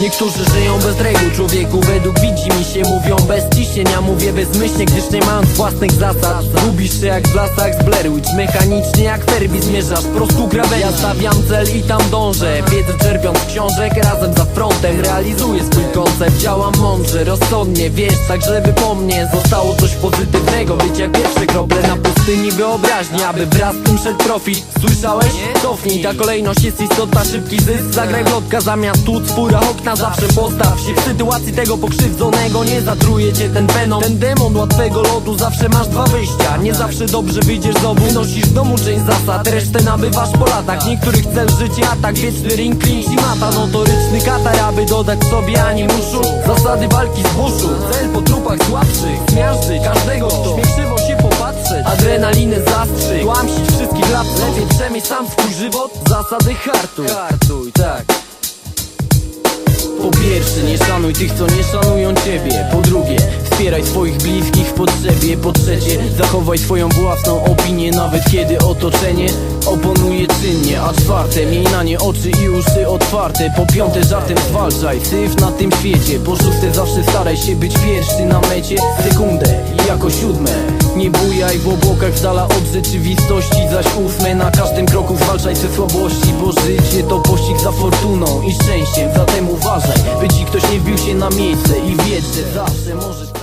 Niektórzy żyją bez reguł, człowieku według widzi mi się Mówią bez ciśnienia, mówię bezmyślnie, gdyż nie mając własnych zasad Gubisz się jak w lasach z mechanicznie jak Ferbi zmierzasz prostu krawędzi Ja stawiam cel i tam dążę, wiedzę czerpiąc książek razem za frontem Realizuję swój koncept, działam mądrze, rozsądnie, wiesz, tak żeby po mnie Zostało coś pozytywnego, być jak pierwszy krople na pustyni wyobraźni Aby wraz z tym szedł profit Słyszałeś? Cofnij, ta kolejność jest istotna Szybki zysk, zagraj w lotka zamiast tu Fura okna zawsze postaw się. W sytuacji tego pokrzywdzonego Nie zatruje cię ten venom Ten demon łatwego lotu Zawsze masz dwa wyjścia. Nie zawsze dobrze wyjdziesz z obu Nosisz w domu część zasad Resztę nabywasz po latach. Niektórych cel życia atak Wieczny ring, clinch i mata. Notoryczny katar Aby dodać sobie animuszu. Zasady walki z buszu Cel po trupach słabszych Adrenalinę zastrzyk. Tłamsić wszystkich lat Lepiej przemyśl sam swój żywot. Zasady hartuj Hartuj, tak. Po pierwsze, nie szanuj tych, co nie szanują ciebie. Po drugie, wspieraj swoich bliskich w potrzebie. Po trzecie, zachowaj swoją własną opinię Nawet kiedy otoczenie oponuje czynnie. A czwarte, miej na nie oczy i uszy otwarte. Po piąte, żartem zwalczaj syf na tym świecie. Po szóste, zawsze staraj się być pierwszy na mecie. Sekundę i jako siódme W obłokach z od rzeczywistości Zaś ósme, na każdym kroku. Zwalczaj te słabości Bo życie to pościg za fortuną i szczęściem. Zatem uważaj, by ci ktoś nie wbił się na miejsce I wiedz, że zawsze możesz